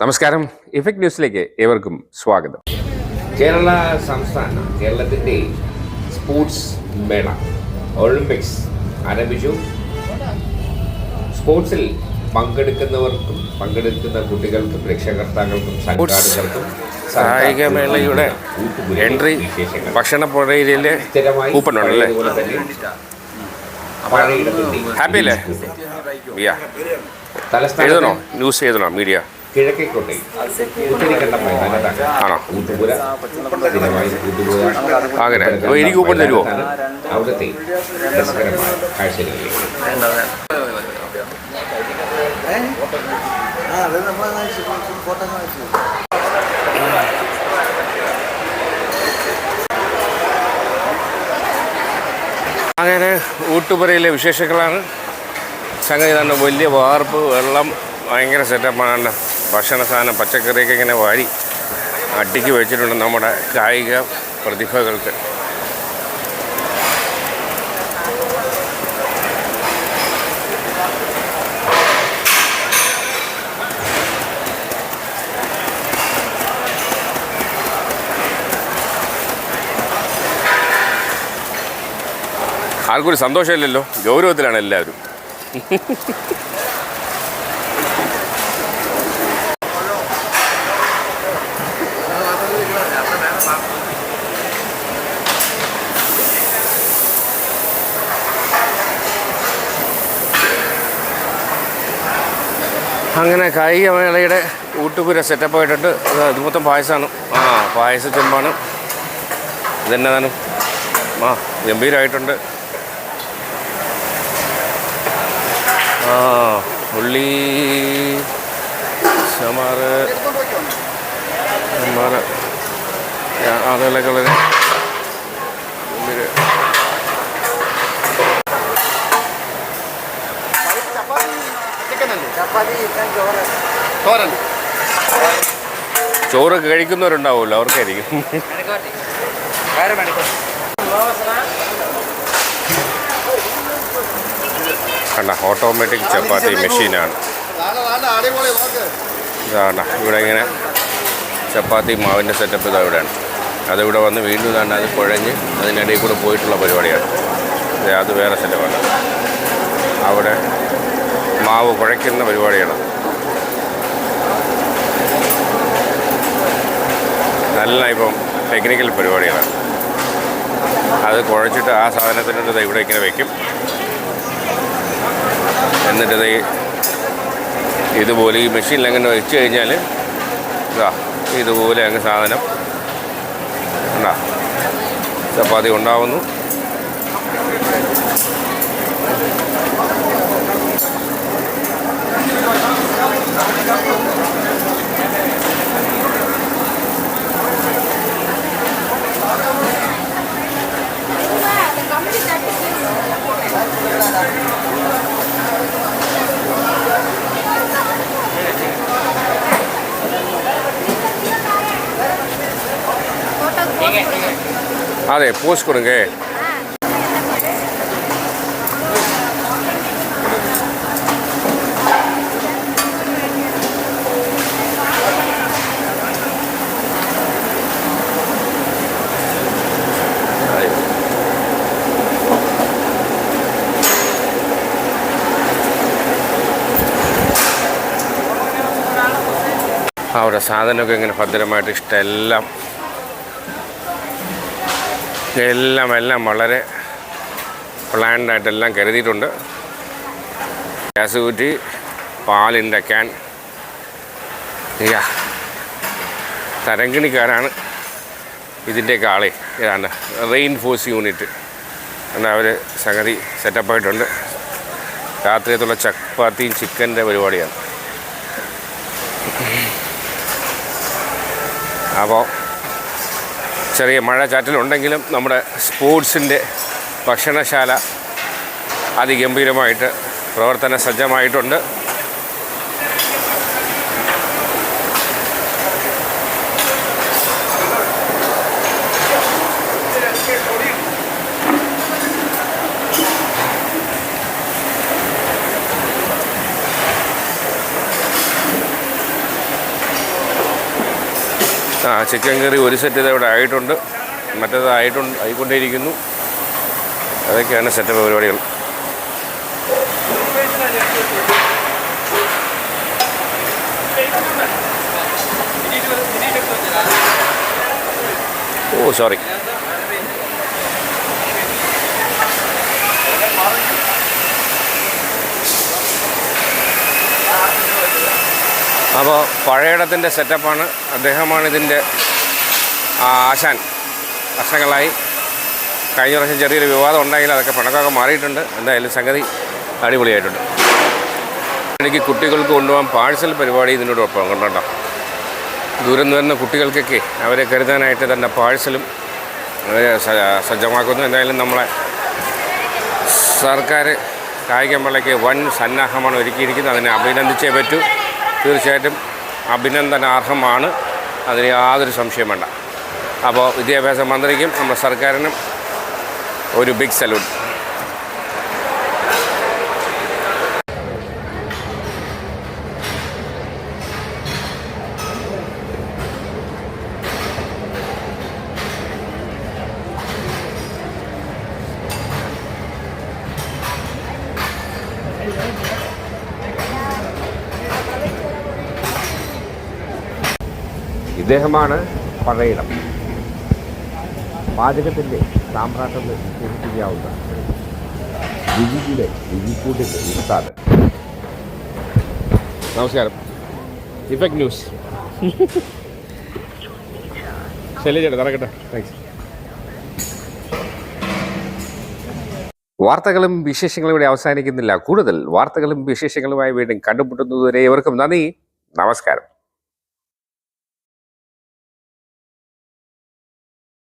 നമസ്കാരം. ഇഫക്ട് ന്യൂസിലേക്ക് ഏവർക്കും സ്വാഗതം. കേരള സംസ്ഥാന കേരളത്തിന്റെ സ്പോർട്സ് മേള ഒളിമ്പിക്സ് ആരംഭിച്ചു. സ്പോർട്സിൽ പങ്കെടുക്കുന്നവർക്കും പങ്കെടുക്കുന്ന കുട്ടികൾക്കും രക്ഷകർത്താക്കൾക്കും സംഘാടകർക്കും കായിക മേളയുടെ എൻട്രി ഭക്ഷണപ്പുഴയിലെ പുഴയിലെ കൂപ്പൺ ഉണ്ടല്ലേ ഹാപ്പി അല്ലേ തലസ്ഥാനോ എഴുതണോ? ന്യൂസ് എഴുതണോ? മീഡിയ? കിഴക്കേക്കോട്ടെ. ആണോ? അങ്ങനെ. അപ്പോൾ എനിക്ക് കൂപ്പൺ തരുമോ അവിടുത്തെ രസകരമായ കാഴ്ചകളിലേക്ക് ആ അത് നമ്മൾ ഫോട്ടോ കാണിച്ചു അങ്ങനെ ഊട്ടുപുരയിലെ വിശേഷങ്ങളാണ്. സംഗതി തന്നെ വലിയ വാർപ്പ് വെള്ളം ഭയങ്കര സെറ്റപ്പാണ് ഭക്ഷണ സാധനം പച്ചക്കറിയൊക്കെ ഇങ്ങനെ വാരി അട്ടിക്ക് വെച്ചിട്ടുണ്ട് നമ്മുടെ കായിക പ്രതിഭകൾക്ക്. ആർക്കൊരു സന്തോഷമില്ലല്ലോ. ഗൗരവത്തിലാണ് എല്ലാവരും. അങ്ങനെ കായികമേളയുടെ ഊട്ടുപുര സെറ്റപ്പ് ആയിട്ടുണ്ട്. ഇത് മൊത്തം പായസമാണ്. ആ പായസ ചെമ്പാണ്. ഇതെന്നതാണ് ആ ഗംഭീരമായിട്ടുണ്ട് ആ ഉള്ളി ചമാറ് സമാറ് അതുകളൊക്കെ വളരെ ചോറൊക്കെ കഴിക്കുന്നവരുണ്ടാവുമല്ലോ അവർക്കായിരിക്കും. കണ്ട ഓട്ടോമാറ്റിക് ചപ്പാത്തി മെഷീനാണ് ഇതാണ് ഇവിടെ ഇങ്ങനെ ചപ്പാത്തി മാവിന്റെ സെറ്റപ്പ് ഇതാ ഇവിടെയാണ്. അതിവിടെ വന്ന് വീണ്ടും തന്നെ അത് കുഴഞ്ഞ് അതിനിടയിൽ കൂടെ പോയിട്ടുള്ള പരിപാടിയാണ്. അത് വേറെ സ്ഥലമാണ്. അവിടെ മാവ് കുഴയ്ക്കുന്ന പരിപാടിയാണ്. നല്ല ഇപ്പം ടെക്നിക്കൽ പരിപാടികളാണ് അത് കുഴച്ചിട്ട് ആ സാധനത്തിന്റെ ദേ ഇവിടെ ഇങ്ങനെ വയ്ക്കും എന്നിട്ട് ഇതുപോലെ ഈ മെഷീനിൽ അങ്ങനെ വെച്ച് കഴിഞ്ഞാൽ ഇതാ ഇതുപോലെ അങ്ങ് സാധനം ഉണ്ടാ ചപ്പാത്തി ഉണ്ടാവുന്നു അതെ പോസ്റ്റ് കൊടുങ്ക അവിടെ സാധനമൊക്കെ ഇങ്ങനെ ഭദ്രമായിട്ട് ഇഷ്ടം എല്ലാം എല്ലാം വളരെ പ്ലാൻഡായിട്ടെല്ലാം കരുതിയിട്ടുണ്ട്. ഗ്യാസ് കുറ്റി പാലിന്റെ ക്യാൻ യാ തരങ്കിണിക്കാരാണ് ഇതിന്റെയൊക്കെ ആളെ. ഏതാണ്ട് റെയിൻ ഫോഴ്സ് യൂണിറ്റ് എന്നാൽ അവർ സംഗതി സെറ്റപ്പായിട്ടുണ്ട് രാത്രിയത്തുള്ള ചപ്പാത്തിയും ചിക്കന്റെ പരിപാടിയാണ്. അപ്പോൾ ചെറിയ മഴ ചാറ്റലുണ്ടെങ്കിലും നമ്മുടെ സ്പോർട്സിന്റെ ഭക്ഷണശാല അതിഗംഭീരമായിട്ട് പ്രവർത്തന സജ്ജമായിട്ടുണ്ട് ചിക്കൻ കറി ഒരു സെറ്റ് ഇത് ആയിട്ടുണ്ട്. മറ്റേത് ആയിട്ടുണ്ട് ആയിക്കൊണ്ടേയിരിക്കുന്നു. അതൊക്കെയാണ് സെറ്റപ്പ് പരിപാടികൾ. ഓ സോറി അപ്പോൾ പഴയടത്തിന്റെ സെറ്റപ്പാണ് അദ്ദേഹമാണ് ഇതിന്റെ ആശാൻ. വർഷങ്ങളായി. കഴിഞ്ഞ പ്രാവശ്യം ചെറിയൊരു വിവാദം ഉണ്ടെങ്കിൽ അതൊക്കെ പണക്കൊക്കെ മാറിയിട്ടുണ്ട്. എന്തായാലും സംഗതി അടിപൊളിയായിട്ടുണ്ട്. എനിക്ക് കുട്ടികൾക്ക് കൊണ്ടുപോകാൻ പാഴ്സൽ പരിപാടി ഇതിനോടൊപ്പം കൊണ്ടുണ്ടോ ദൂരം വരുന്ന കുട്ടികൾക്കൊക്കെ അവരെ കരുതാനായിട്ട് തന്നെ പാഴ്സലും അവരെ സജ്ജമാക്കുന്നു. എന്തായാലും നമ്മളെ സർക്കാർ കായികമേളയ്ക്ക് വൻ സന്നാഹമാണ് ഒരുക്കിയിരിക്കുന്നത്. അതിനെ അഭിനന്ദിച്ചേ പറ്റൂ. തീർച്ചയായിട്ടും അഭിനന്ദനാർഹമാണ്. അതിന് യാതൊരു സംശയം വേണ്ട. അപ്പോൾ വിദ്യാഭ്യാസ മന്ത്രിക്കും നമ്മുടെ സർക്കാരിനും ഒരു ബിഗ് സല്യൂട്ട് ഇദ്ദേഹമാണ് പഴയിടം. പാചകത്തിന്റെ സാമ്രാട്ടം സൂചിപ്പിക്കാവുന്ന രുചിയുടെ രുചിക്കൂട്ടിന്റെ ഉസ്താദ്. നമസ്കാരം. Effect news. ചേട്ടാ നടക്കട്ടെ. താങ്ക്സ് വാർത്തകളും വിശേഷങ്ങളും ഇവിടെ അവസാനിക്കുന്നില്ല. കൂടുതൽ വാർത്തകളും വിശേഷങ്ങളുമായി വീണ്ടും കണ്ടുമുട്ടുന്നതുവരെ ഇവർക്കും നന്ദി. നമസ്കാരം.